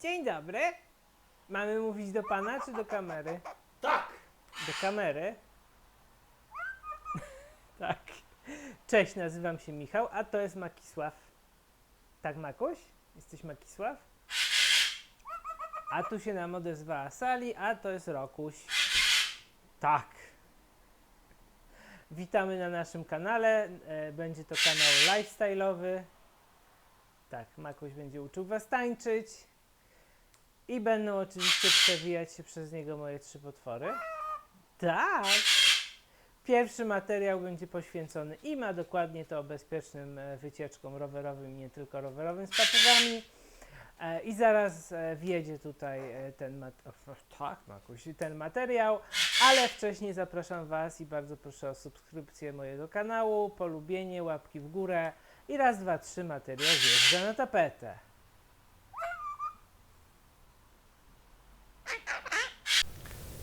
Dzień dobry. Mamy mówić do pana czy do kamery? Tak! Do kamery. tak. Cześć, nazywam się Michał, a to jest Makisław. Tak, Makuś? Jesteś Makisław? A tu się nam odezwała Sali, a to jest Rokuś. Tak. Witamy na naszym kanale. E, Będzie to kanał lifestyle'owy. Tak, Makuś będzie uczył was tańczyć. I będą oczywiście przewijać się przez niego moje trzy potwory. Tak! Pierwszy materiał będzie poświęcony i ma dokładnie to bezpiecznym e, wycieczkom rowerowym nie tylko rowerowym z papugami. E, I zaraz e, wjedzie tutaj ten, mat- tak, ten materiał, ale wcześniej zapraszam Was i bardzo proszę o subskrypcję mojego kanału, polubienie, łapki w górę i raz, dwa, trzy materiał wjeżdża na tapetę.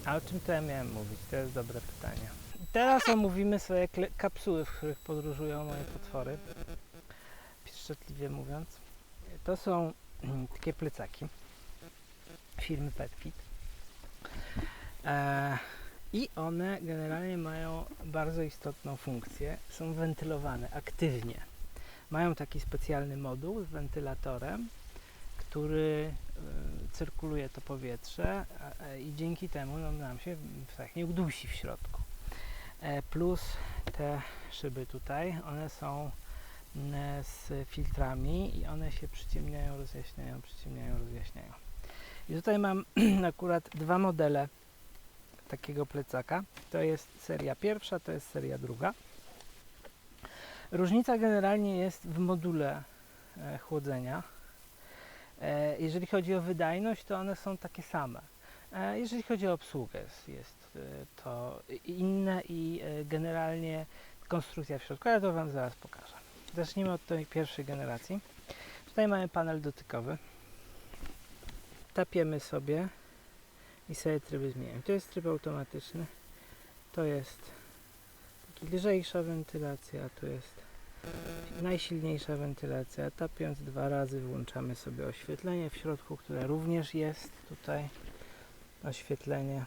A o czym to ja miałem mówić? To jest dobre pytanie. Teraz omówimy kle- kapsuły, w których podróżują moje potwory. Pieszczotliwie mówiąc. To są takie plecaki firmy Petfit. E, I one generalnie mają bardzo istotną funkcję. Są wentylowane aktywnie. Mają taki specjalny moduł z wentylatorem, który cyrkuluje to powietrze i dzięki temu nam się tak nie udusi w środku. E, plus te szyby tutaj, one są mm, z filtrami i one się przyciemniają, rozjaśniają, przyciemniają, rozjaśniają. I tutaj mam akurat dwa modele takiego plecaka. To jest seria pierwsza, to jest seria druga. Różnica generalnie jest w module e, chłodzenia. E, Jeżeli chodzi o wydajność, to one są takie same. E, Jeżeli chodzi o obsługę, jest, e, to inne i generalnie konstrukcja w środku, ale to Wam zaraz pokażę. Zacznijmy od tej pierwszej generacji. Tutaj mamy panel dotykowy. Tapiemy sobie i sobie tryby zmieniamy. To jest tryb automatyczny. To jest taki lżejsza wentylacja, a tu jest najsilniejsza wentylacja. Tapiąc dwa razy włączamy sobie oświetlenie w środku, które również jest tutaj. Oświetlenie.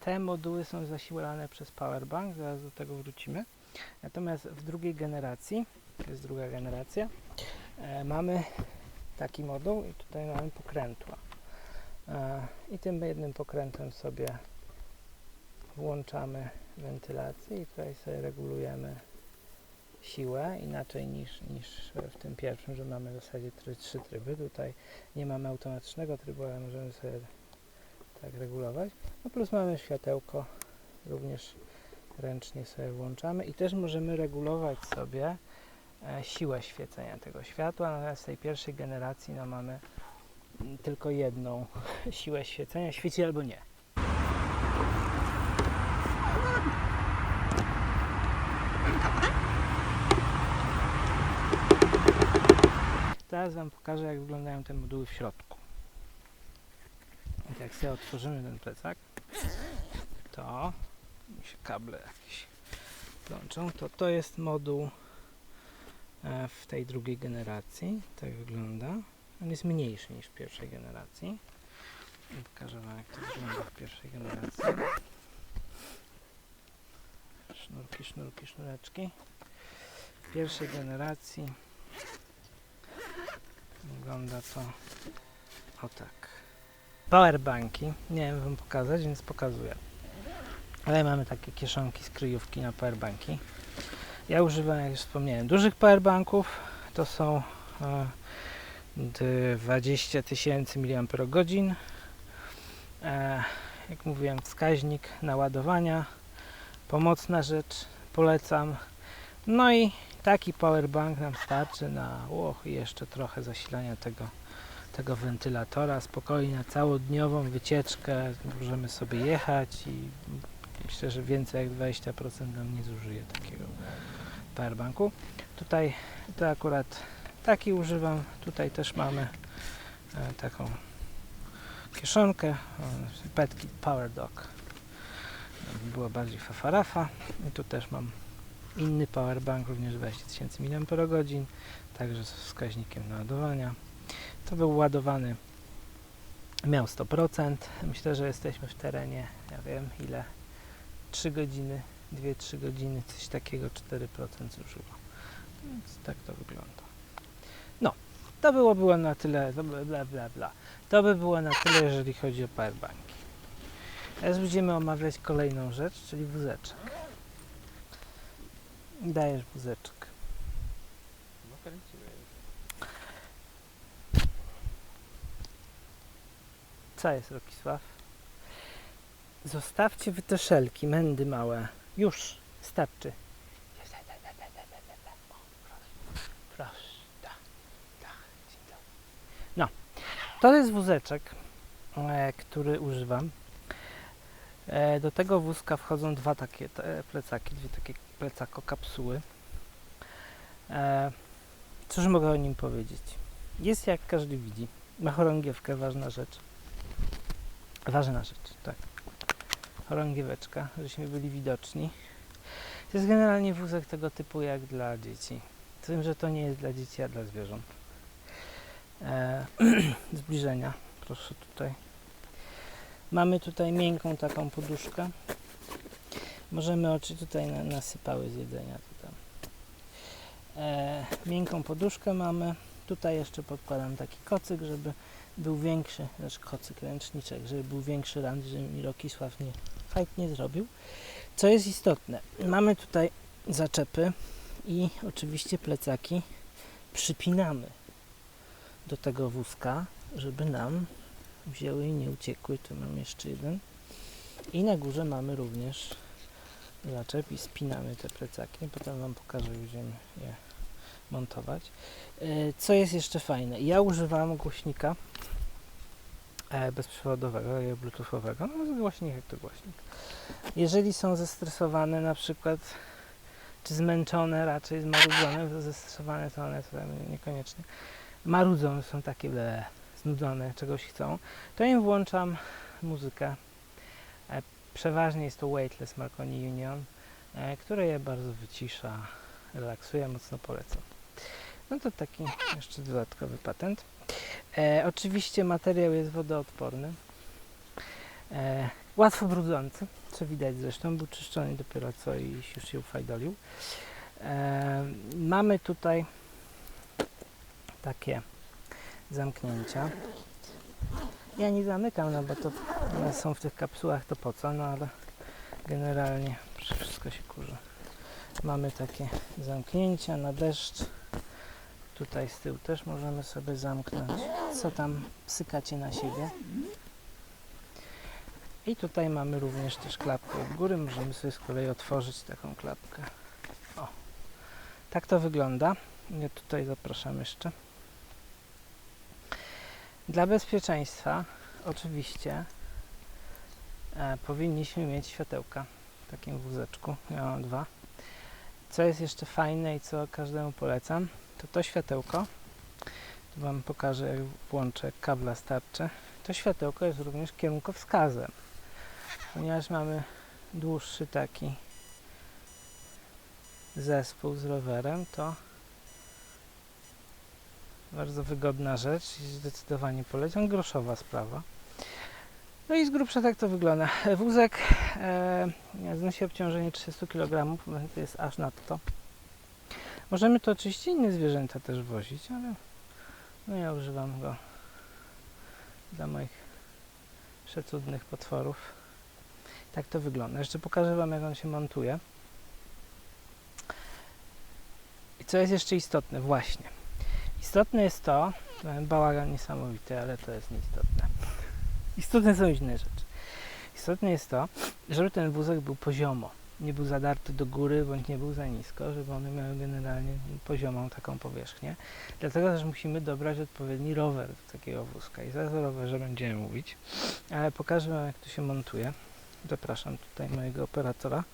Te moduły są zasilane przez powerbank, zaraz do tego wrócimy. Natomiast w drugiej generacji, to jest druga generacja, e, mamy taki moduł i tutaj mamy pokrętła. E, I tym jednym pokrętem sobie włączamy wentylację i tutaj sobie regulujemy siłę inaczej niż, niż w tym pierwszym, że mamy w zasadzie trzy tryby. Tutaj nie mamy automatycznego trybu, ale możemy sobie tak regulować. No plus mamy światełko, również ręcznie sobie włączamy i też możemy regulować sobie siłę świecenia tego światła, natomiast w tej pierwszej generacji no, mamy tylko jedną siłę świecenia, świeci albo nie. Teraz Wam pokażę jak wyglądają te moduły w środku. Jak sobie otworzymy ten plecak, to mi się kable jakieś plączą, to to jest moduł e, w tej drugiej generacji. Tak wygląda. On jest mniejszy niż w pierwszej generacji. Pokażę Wam jak to wygląda w pierwszej generacji. Sznurki, sznurki, sznureczki. W pierwszej generacji wygląda to o tak. Powerbanki. Nie wiem Wam pokazać, więc pokazuję. Ale mamy takie kieszonki z kryjówki na powerbanki. Ja używam, jak już wspomniałem, dużych powerbanków. To są e, 20 tysięcy mAh. E, jak mówiłem, wskaźnik naładowania. Pomocna rzecz, polecam. No i taki powerbank nam starczy na och, jeszcze trochę zasilania tego, tego wentylatora. Spokojnie na całodniową wycieczkę możemy sobie jechać i myślę, że więcej jak 20% nam nie zużyje takiego powerbanku. Tutaj to akurat taki używam. Tutaj też mamy e, taką kieszonkę. o, Petki Power Dock. aby była bardziej fafarafa. I tu też mam inny powerbank, również 20 tysięcy mAh, także z wskaźnikiem naładowania. To był ładowany, miał 100%. Myślę, że jesteśmy w terenie, ja wiem ile, 3 godziny, 2-3 godziny, coś takiego, 4% zużyło. Więc tak to wygląda. No, to było, było na tyle, to bla, bla, bla, bla. To by było na tyle, jeżeli chodzi o powerbanki. Teraz będziemy omawiać kolejną rzecz, czyli wózeczek. Dajesz wózeczek. No kręcimy. Co jest, Rokisław? Zostawcie wy te szelki, mędy małe. Już, starczy. Tak, tak. No, to jest wózeczek, e, który używam. E, do tego wózka wchodzą dwa takie plecaki, dwie takie plecako kapsuły. E, cóż mogę o nim powiedzieć? Jest jak każdy widzi. Ma chorągiewkę, ważna rzecz. Ważna rzecz, tak. Chorągieweczka, żeśmy byli widoczni. To jest generalnie wózek tego typu jak dla dzieci. Z tym, że to nie jest dla dzieci, a dla zwierząt. E, zbliżenia, proszę tutaj. Mamy tutaj miękką taką poduszkę. Możemy oczy tutaj na, nasypały z jedzenia. Tutaj. E, miękką poduszkę mamy. Tutaj jeszcze podkładam taki kocyk, żeby był większy, znaczy kocyk, ręczniczek, żeby był większy rand, żeby mi Rokisław nie, fajt nie zrobił. Co jest istotne, mamy tutaj zaczepy i oczywiście plecaki przypinamy do tego wózka, żeby nam wzięły i nie uciekły. Tu mam jeszcze jeden. I na górze mamy również zaczep i spinamy te plecaki. Potem Wam pokażę, będziemy je montować. E, Co jest jeszcze fajne? Ja używam głośnika e, bezprzewodowego i bluetoothowego. No, głośnik jak to głośnik. Jeżeli są zestresowane na przykład, czy zmęczone, raczej zmarudzone, zestresowane to one to niekoniecznie, marudzą, są takie ble, znudzone, czegoś chcą, to im włączam muzykę. E, Przeważnie jest to Weightless Marconi Union, e, które je bardzo wycisza, relaksuje, mocno polecam. No to taki jeszcze dodatkowy patent. E, oczywiście materiał jest wodoodporny. E, łatwo brudzący, co widać zresztą, był czyszczony dopiero co i już się ufajdolił. E, mamy tutaj takie zamknięcia. Ja nie zamykam, no bo to one są w tych kapsułach, to po co, no ale generalnie wszystko się kurzy. Mamy takie zamknięcia na deszcz. Tutaj z tyłu też możemy sobie zamknąć. Co tam psykacie na siebie. I tutaj mamy również też klapkę od góry. Możemy sobie z kolei otworzyć taką klapkę. O, tak to wygląda. Ja tutaj zapraszam jeszcze. Dla bezpieczeństwa oczywiście e, powinniśmy mieć światełka w takim wózeczku. Ja mam dwa. Co jest jeszcze fajne i co każdemu polecam, to to światełko. Tu Wam pokażę, jak włączę kabla starczy. To światełko jest również kierunkowskazem. Ponieważ mamy dłuższy taki zespół z rowerem, to bardzo wygodna rzecz i zdecydowanie polecam. Groszowa sprawa. No i z grubsza tak to wygląda. Wózek e, znosi obciążenie 300 kg, to jest aż nadto. Możemy to oczywiście inne zwierzęta też wozić, ale no ja używam go dla moich przecudnych potworów. Tak to wygląda. Jeszcze pokażę Wam, jak on się montuje. I co jest jeszcze istotne, właśnie. Istotne jest to, mamy bałagan niesamowity, ale to jest nieistotne. Istotne są inne rzeczy. Istotne jest to, żeby ten wózek był poziomo. Nie był zadarty do góry, bądź nie był za nisko, żeby one miały generalnie poziomą taką powierzchnię. Dlatego też musimy dobrać odpowiedni rower do takiego wózka. I zaraz o rowerze będziemy mówić, ale pokażę Wam, jak to się montuje. Zapraszam tutaj mojego operatora.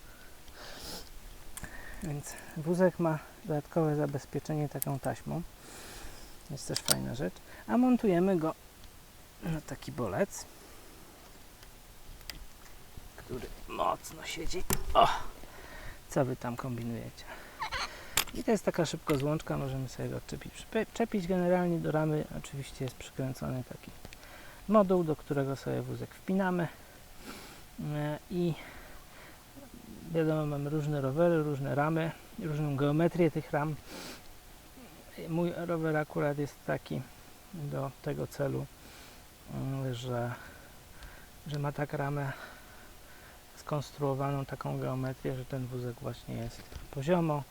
Więc wózek ma dodatkowe zabezpieczenie taką taśmą. Jest też fajna rzecz. A montujemy go na taki bolec, który mocno siedzi. O! Co wy tam kombinujecie? I to jest taka szybko złączka, możemy sobie go odczepić. Czepić generalnie do ramy oczywiście jest przykręcony taki moduł, do którego sobie wózek wpinamy. E, I wiadomo, mamy różne rowery, różne ramy, różną geometrię tych ram. Mój rower akurat jest taki do tego celu, mm, że, że ma tak ramę skonstruowaną taką geometrię, że ten wózek właśnie jest poziomo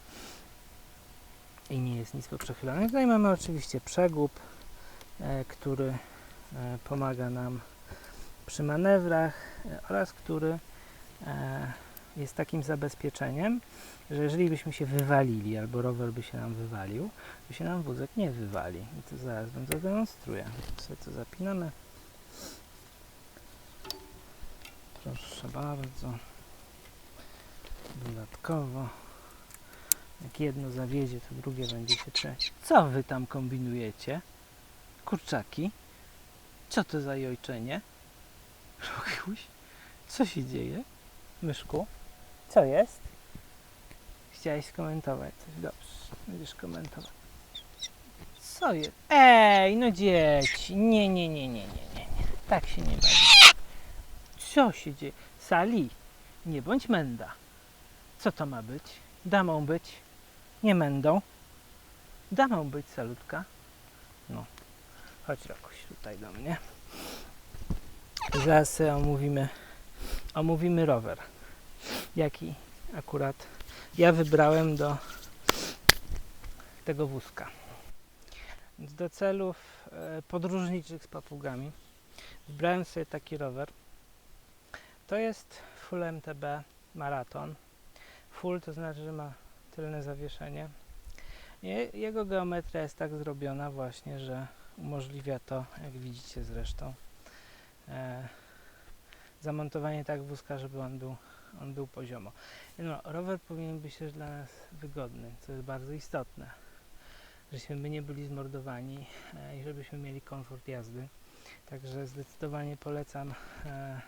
i nie jest nisko przechylony. Tutaj mamy oczywiście przegub, e, który e, pomaga nam przy manewrach e, oraz który jest takim zabezpieczeniem, że jeżeli byśmy się wywalili albo rower by się nam wywalił, to się nam wózek nie wywali. I to zaraz wam zademonstruję. Sobie to zapinamy. Proszę bardzo. Dodatkowo. Jak jedno zawiedzie, to drugie będzie się trzeć. Co wy tam kombinujecie? Kurczaki? Co to za jojczenie? Rokuś? Co się dzieje? Myszku? Co jest? Chciałeś skomentować coś. Dobrze, będziesz komentować. Co jest? Ej, no dzieci. Nie, nie, nie, nie, nie, nie. nie. Tak się nie bawi. Co się dzieje? Sali, nie bądź menda. Co to ma być? Damą być? Nie mędą? Damą być, salutka. No. Chodź Rokuś tutaj do mnie. Zaraz omówimy, omówimy rower. Jaki akurat ja wybrałem do tego wózka. Do celów e, podróżniczych z papugami wybrałem sobie taki rower. To jest Full MTB Marathon. Full to znaczy, że ma tylne zawieszenie. Je, jego geometria jest tak zrobiona właśnie, że umożliwia to, jak widzicie zresztą, e, zamontowanie tak wózka, żeby on był, on był poziomo. No, rower powinien być też dla nas wygodny, co jest bardzo istotne, żebyśmy my nie byli zmordowani e, i żebyśmy mieli komfort jazdy. Także zdecydowanie polecam e,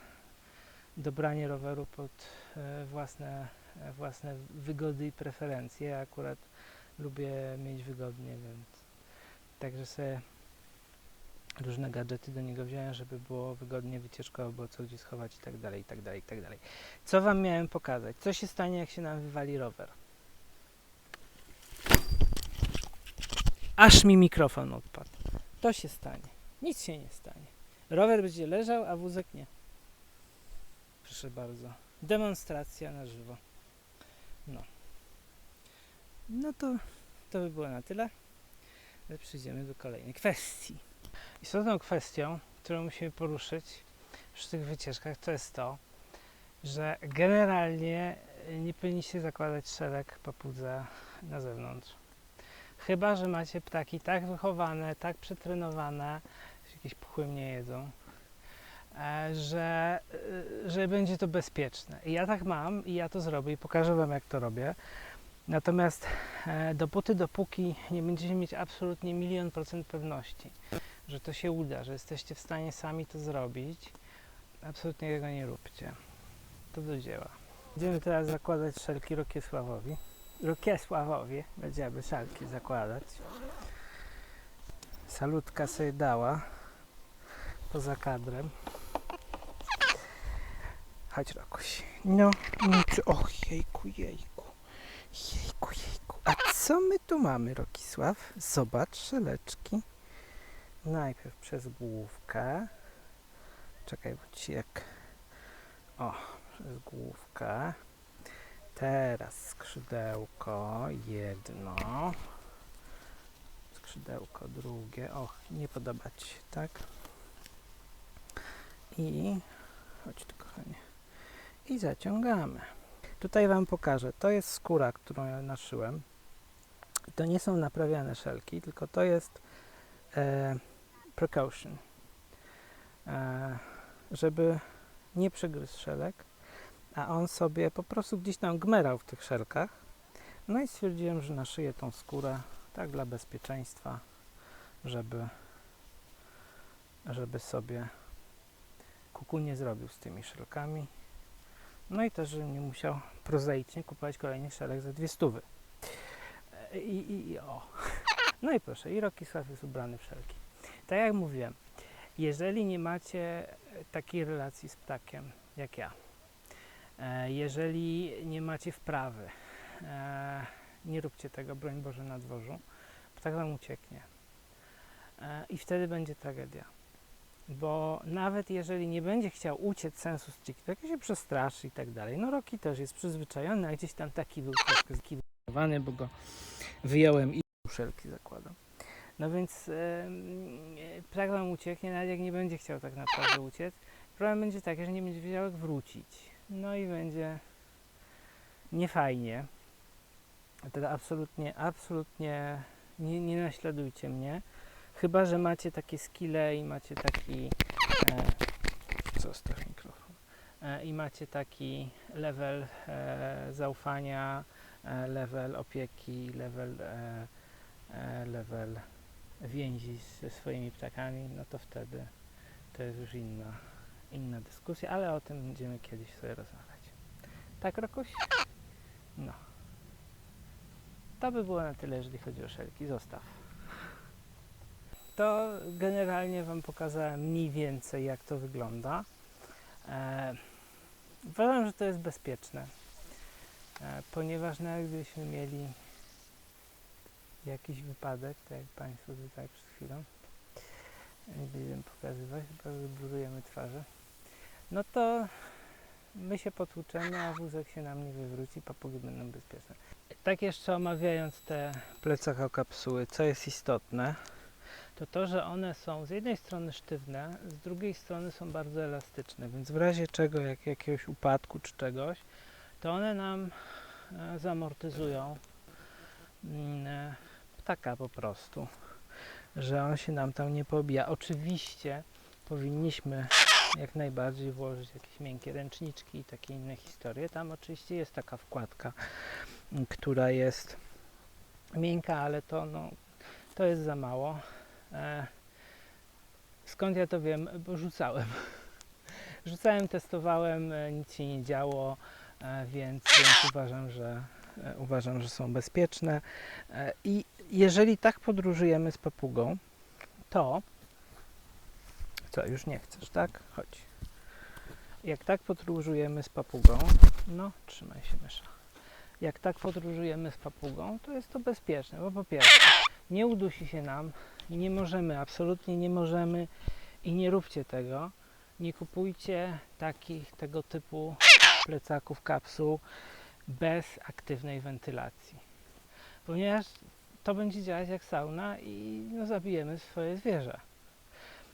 dobranie roweru pod e, własne, e, własne wygody i preferencje. Ja akurat lubię mieć wygodnie, więc także sobie różne gadżety do niego wziąłem, żeby było wygodnie wycieczkowo, było co gdzie schować i tak dalej, i tak dalej, i tak dalej. Co Wam miałem pokazać? Co się stanie, jak się nam wywali rower? Aż mi mikrofon odpadł. To się stanie. Nic się nie stanie. Rower będzie leżał, a wózek nie. Proszę bardzo. Demonstracja na żywo. No. No to, to by było na tyle. Przejdziemy do kolejnej kwestii. Istotną kwestią, którą musimy poruszyć przy tych wycieczkach, to jest to, że generalnie nie powinniście zakładać szereg papudze na zewnątrz. Chyba, że macie ptaki tak wychowane, tak przetrenowane, że jakieś pchły nie jedzą, e, że, e, że będzie to bezpieczne. I ja tak mam i ja to zrobię i pokażę Wam, jak to robię. Natomiast e, dopóty, dopóki nie będziecie mieć absolutnie milion procent pewności, że to się uda, że jesteście w stanie sami to zrobić, absolutnie tego nie róbcie. To do dzieła. Będziemy teraz zakładać szelki Rokiesławowi. Rokiesławowi będziemy szelki zakładać. Salutka sobie dała poza kadrem. Chodź Rokuś. No, czy, och jejku, jejku. Jejku, jejku. A co my tu mamy, Rokisław? Zobacz, szeleczki. Najpierw przez główkę. Czekaj, bo ci jak... O, przez główkę. Teraz skrzydełko jedno. Skrzydełko drugie. Och, nie podoba ci się, tak? I... Chodź tu, kochanie. I zaciągamy. Tutaj Wam pokażę. To jest skóra, którą ja naszyłem. To nie są naprawiane szelki, tylko to jest e, precaution. E, żeby nie przygryzł szelek, a on sobie po prostu gdzieś tam gmerał w tych szelkach. No i stwierdziłem, że naszyję tą skórę tak dla bezpieczeństwa, żeby, żeby sobie kuku nie zrobił z tymi szelkami. No i też, żebym nie musiał prozaicznie kupować kolejnych szelek za dwie stówy. E, I, i, i o. No i proszę, i Rokisław jest ubrany w szelki. Tak jak mówiłem, jeżeli nie macie e, takiej relacji z ptakiem jak ja, e, jeżeli nie macie wprawy, nie róbcie tego, broń Boże, na dworzu, ptak wam ucieknie. I wtedy będzie tragedia. Bo nawet jeżeli nie będzie chciał uciec sensu stricte, jak się przestraszy i tak dalej, no Roki też jest przyzwyczajony, a gdzieś tam taki był troszkę zkiwany, bo go wyjąłem i uszelki zakładam. No więc yy, wam ucieknie, nawet jak nie będzie chciał tak naprawdę uciec. Problem będzie taki, że nie będzie wiedział jak wrócić. No i będzie niefajnie. Dlatego absolutnie, absolutnie nie, nie naśladujcie mnie. Chyba, że macie takie skille i macie taki. E, zostaw mikrofon. E, I macie taki level e, zaufania, e, level opieki, level, e, e, level więzi ze swoimi ptakami, no to wtedy to jest już inna, inna dyskusja, ale o tym będziemy kiedyś sobie rozmawiać. Tak, Rokuś? No. To by było na tyle, jeżeli chodzi o szelki. Zostaw. To generalnie Wam pokazałem mniej więcej, jak to wygląda. E, uważam, że to jest bezpieczne, e, ponieważ nawet gdybyśmy mieli jakiś wypadek, tak jak Państwo tutaj przed chwilą, nie będziemy pokazywać, że blurujemy twarze, no to my się potłuczemy, a wózek się nam nie wywróci, papugi będą bezpieczne. Tak jeszcze omawiając te plecaka kapsuły, co jest istotne, to to, że one są z jednej strony sztywne, z drugiej strony są bardzo elastyczne, więc w razie czego, jak jakiegoś upadku czy czegoś, to one nam e, zamortyzują mm, e, ptaka po prostu, że on się nam tam nie pobija. Oczywiście powinniśmy jak najbardziej włożyć jakieś miękkie ręczniczki i takie inne historie. Tam oczywiście jest taka wkładka, która jest miękka, ale to, no, to jest za mało. E, skąd ja to wiem? Bo rzucałem. Rzucałem, testowałem, e, nic się nie działo, e, więc, więc uważam, że uważam, że są bezpieczne. I jeżeli tak podróżujemy z papugą, to co, już nie chcesz, tak? Chodź. Jak tak podróżujemy z papugą, no trzymaj się mysza. Jak tak podróżujemy z papugą, to jest to bezpieczne, bo po pierwsze nie udusi się nam i nie możemy, absolutnie nie możemy i nie róbcie tego. Nie kupujcie takich tego typu plecaków, kapsuł bez aktywnej wentylacji. Ponieważ to będzie działać jak sauna i no, zabijemy swoje zwierzę.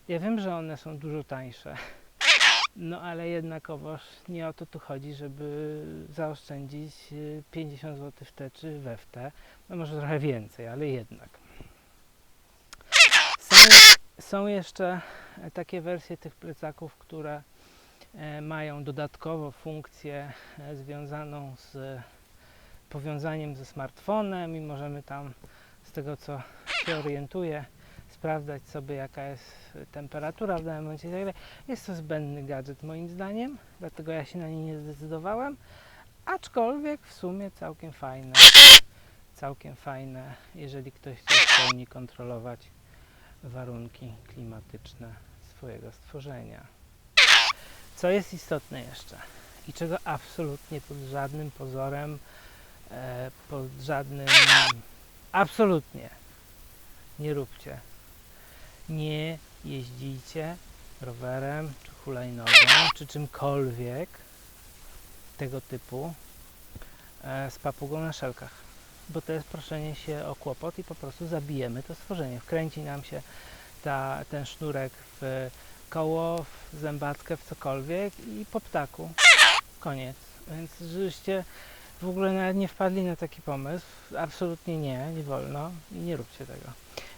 Ja wiem, że one są dużo tańsze, no ale jednakowoż nie o to tu chodzi, żeby zaoszczędzić y, 50 zł w te czy we w te, no może trochę więcej, ale jednak. Są, jeszcze e, takie wersje tych plecaków, które e, mają dodatkowo funkcję e, związaną z powiązaniem ze smartfonem i możemy tam z tego co się orientuję sprawdzać sobie jaka jest temperatura w danym momencie i tak. Jest to zbędny gadżet moim zdaniem, dlatego ja się na nie nie zdecydowałem, aczkolwiek w sumie całkiem fajne, całkiem fajne, jeżeli ktoś chce w pełni kontrolować warunki klimatyczne swojego stworzenia. Co jest istotne jeszcze i czego absolutnie pod żadnym pozorem, e, pod żadnym, absolutnie nie róbcie. Nie jeździcie rowerem, czy hulajnogą, czy czymkolwiek tego typu e, z papugą na szelkach. Bo to jest proszenie się o kłopot i po prostu zabijemy to stworzenie. Wkręci nam się ta, ten sznurek w koło, w zębatkę, w cokolwiek i po ptaku. Koniec. Więc żebyście w ogóle nawet nie wpadli na taki pomysł. Absolutnie nie, nie wolno i nie róbcie tego.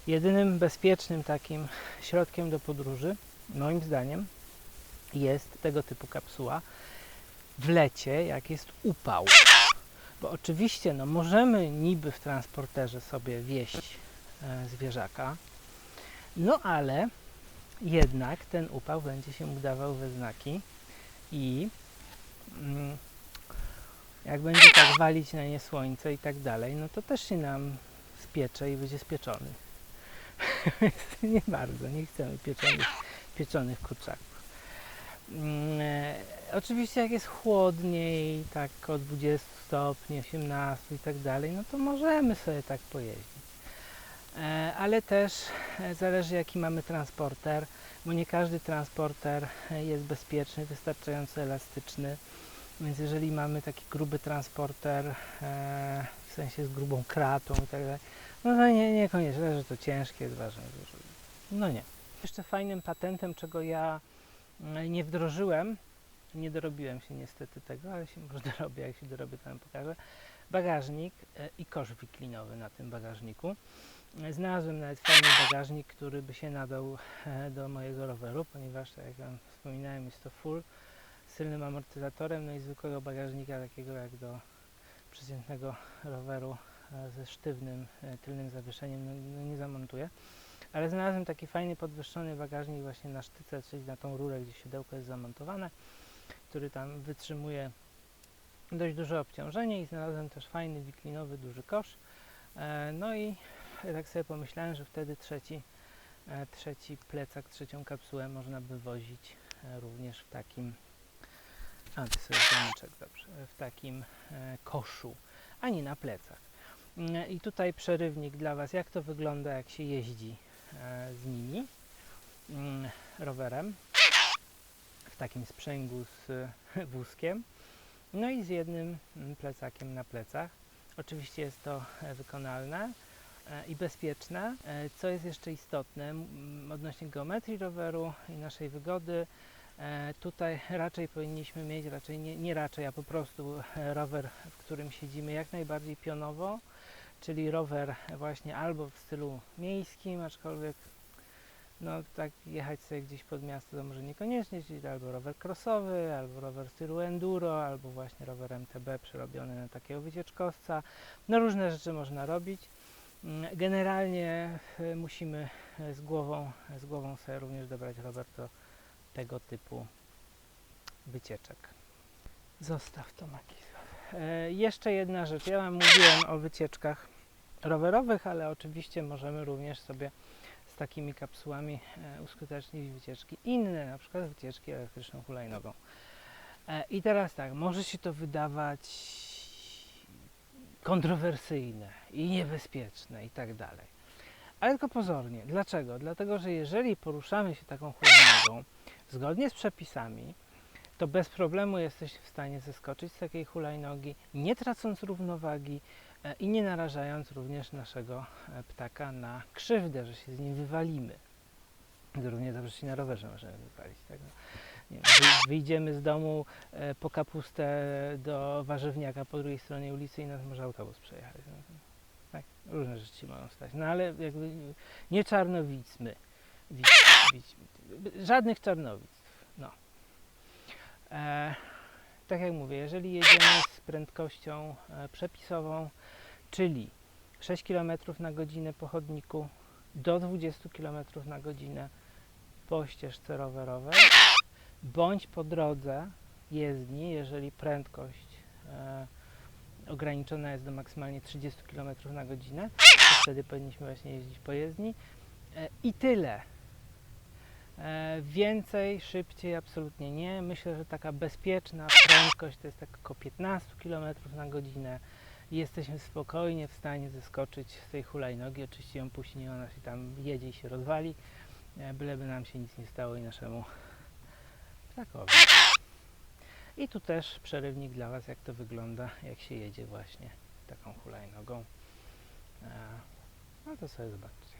Jedynym bezpiecznym takim środkiem do podróży, moim zdaniem, jest tego typu kapsuła w lecie, jak jest upał. Bo oczywiście no, możemy niby w transporterze sobie wieść e, zwierzaka, no ale jednak ten upał będzie się udawał we znaki i mm, jak będzie tak walić na nie słońce i tak dalej, no to też się nam spiecze i będzie spieczony. Nie bardzo, nie chcemy pieczonych, pieczonych kurczaków. Mm, e, oczywiście jak jest chłodniej, tak o 20 stopni, 18 i tak dalej, no to możemy sobie tak pojeździć. E, ale też e, zależy jaki mamy transporter, bo nie każdy transporter e, jest bezpieczny, wystarczająco elastyczny. Więc jeżeli mamy taki gruby transporter, w sensie z grubą kratą i tak dalej, no to nie, niekoniecznie, że to ciężkie jest ważne. No nie. Jeszcze fajnym patentem, czego ja nie wdrożyłem, nie dorobiłem się niestety tego, ale się może dorobię, jak się dorobię, to wam pokażę. Bagażnik e, i kosz wiklinowy na tym bagażniku. E, Znalazłem nawet fajny bagażnik, który by się nadał e, do mojego roweru, ponieważ tak jak Wam wspominałem, jest to full z tylnym amortyzatorem, no i zwykłego bagażnika takiego jak do przeciętnego roweru ze sztywnym tylnym zawieszeniem no, no nie zamontuję. Ale znalazłem taki fajny podwyższony bagażnik właśnie na sztyce, czyli na tą rurę, gdzie siodełko jest zamontowane, który tam wytrzymuje dość duże obciążenie i znalazłem też fajny wiklinowy duży kosz. E, No i tak sobie pomyślałem, że wtedy trzeci, e, trzeci plecak, trzecią kapsułę można by wozić e, również w takim a, to sobie dobrze. W takim koszu, a nie na plecach. Mm, I tutaj przerywnik dla Was, jak to wygląda, jak się jeździ z nimi, mm, rowerem, w takim sprzęgu z wózkiem, no i z jednym mm, plecakiem na plecach. Oczywiście jest to e, wykonalne e, i bezpieczne. E, Co jest jeszcze istotne odnośnie geometrii roweru i naszej wygody, Tutaj raczej powinniśmy mieć, raczej nie, nie raczej, a po prostu rower, w którym siedzimy jak najbardziej pionowo, czyli rower właśnie albo w stylu miejskim, aczkolwiek no tak jechać sobie gdzieś pod miasto to może niekoniecznie, czyli albo rower crossowy, albo rower stylu enduro, albo właśnie rower MTB przerobiony na takiego wycieczkowca. No różne rzeczy można robić. Mm, Generalnie e, musimy e, z głową, z głową sobie również dobrać rower do tego typu wycieczek. Zostaw to Makisław. E, jeszcze jedna rzecz. Ja mówiłem o wycieczkach rowerowych, ale oczywiście możemy również sobie takimi kapsułami e, uskutecznić wycieczki inne, na przykład wycieczki elektryczną hulajnogą. E, I teraz tak, może się to wydawać kontrowersyjne i niebezpieczne i tak dalej. Ale tylko pozornie. Dlaczego? Dlatego, że jeżeli poruszamy się taką hulajnogą, zgodnie z przepisami, to bez problemu jesteś w stanie zeskoczyć z takiej hulajnogi, nie tracąc równowagi i nie narażając również naszego e, ptaka na krzywdę, że się z nim wywalimy. Równie dobrze się na rowerze możemy wywalić. Tak? No, wiem, wy- wyjdziemy z domu e, po kapustę do warzywniaka po drugiej stronie ulicy i nas może autobus przejechać. No, tak, różne rzeczy się mogą stać. No ale jakby nie czarnowicmy. Wic, wic, żadnych czarnowictw. No. E, tak jak mówię, jeżeli jedziemy z prędkością e, przepisową, czyli 6 km na godzinę po chodniku do 20 km na godzinę po ścieżce rowerowej, bądź po drodze jezdni, jeżeli prędkość e, ograniczona jest do maksymalnie 30 km na godzinę, wtedy powinniśmy właśnie jeździć po jezdni. E, I tyle. E, Więcej, szybciej absolutnie nie. Myślę, że taka bezpieczna prędkość to jest tak około 15 km na godzinę. I jesteśmy spokojnie w stanie zeskoczyć z tej hulajnogi. Oczywiście ją puści, ona się tam jedzie i się rozwali, e, byleby nam się nic nie stało i naszemu ptakowi. I tu też przerywnik dla Was, jak to wygląda, jak się jedzie właśnie taką hulajnogą. E, No to sobie zobaczcie.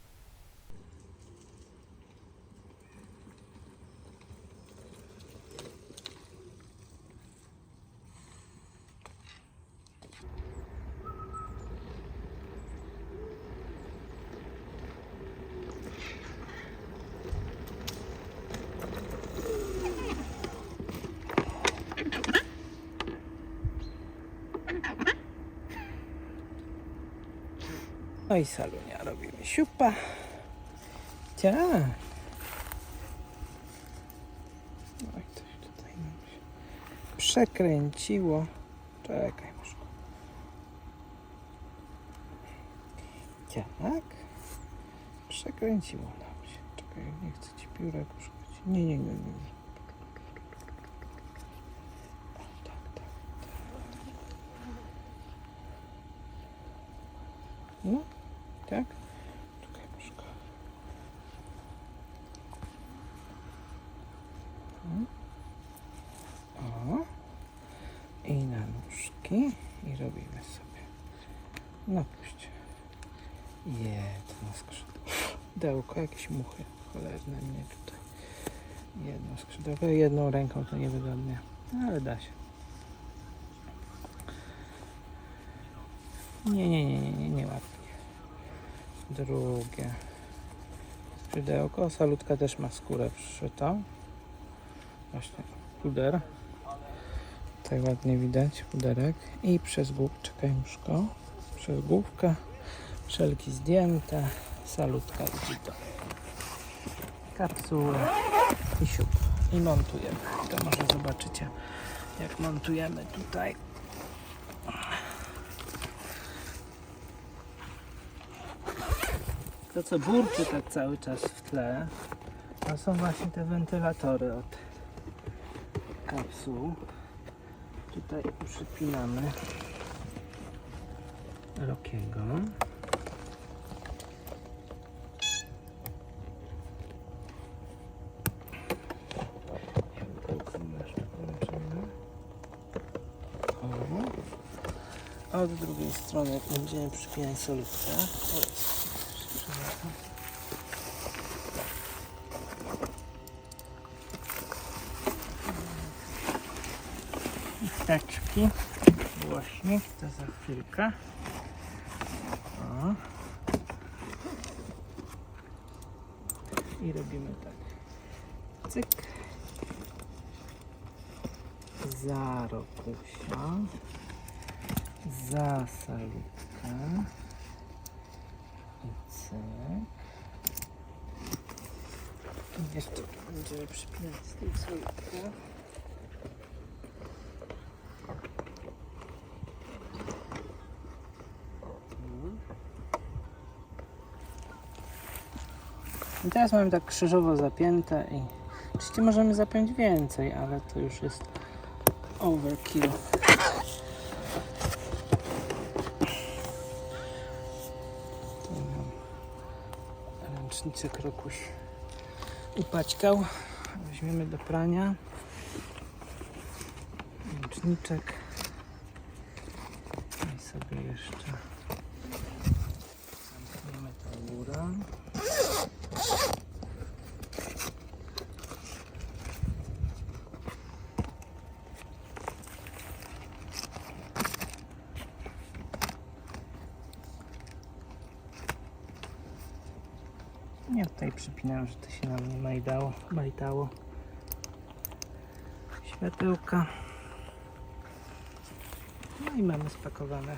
No i salunia robimy siupa. Tak. I coś tutaj nam się przekręciło. Czekaj, muszę. Tak. Przekręciło nam się. Czekaj, nie chcę ci piórek nie, nie, nie. nie. O, tak, tak, tak. No, tak. Czekaj, muszka. O. I na nóżki. I robimy sobie. No puść. Jedno skrzydełko, jakieś muchy cholerne mnie tutaj. Jedno skrzydełko, jedną ręką to niewygodnie, ale da się. Nie, nie, nie, nie, nie, nie ładnie. Drugie skrzydełko. Salutka też ma skórę przyszytą. Właśnie puder. Tutaj ładnie widać puderek. I przez głów, czekaj muszko. Przez główkę. Wszelki zdjęte. Salutka i to. Kapsuła i siup. I montujemy. To może zobaczycie jak montujemy tutaj. To co burczy tak cały czas w tle, to są właśnie te wentylatory od kapsuł. Tutaj przypinamy Rokiego. Od drugiej strony będziemy przypinać. Przepraszam. Teczki, głośnik, to za chwilkę. O. I robimy tak. Cyk. Za rokusia. Za salutkę. I cyk. I jeszcze będziemy przypinać z. I teraz mamy tak krzyżowo zapięte i oczywiście możemy zapiąć więcej, ale to już jest overkill. Tu nam Ręczniczek Rokuś upaćkał. Weźmiemy do prania. Ręczniczek. I sobie jeszcze zamkniemy tę górę. Ja tutaj przypinam, że to się nam nie majtało. Światełka. No i mamy spakowane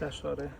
taszory.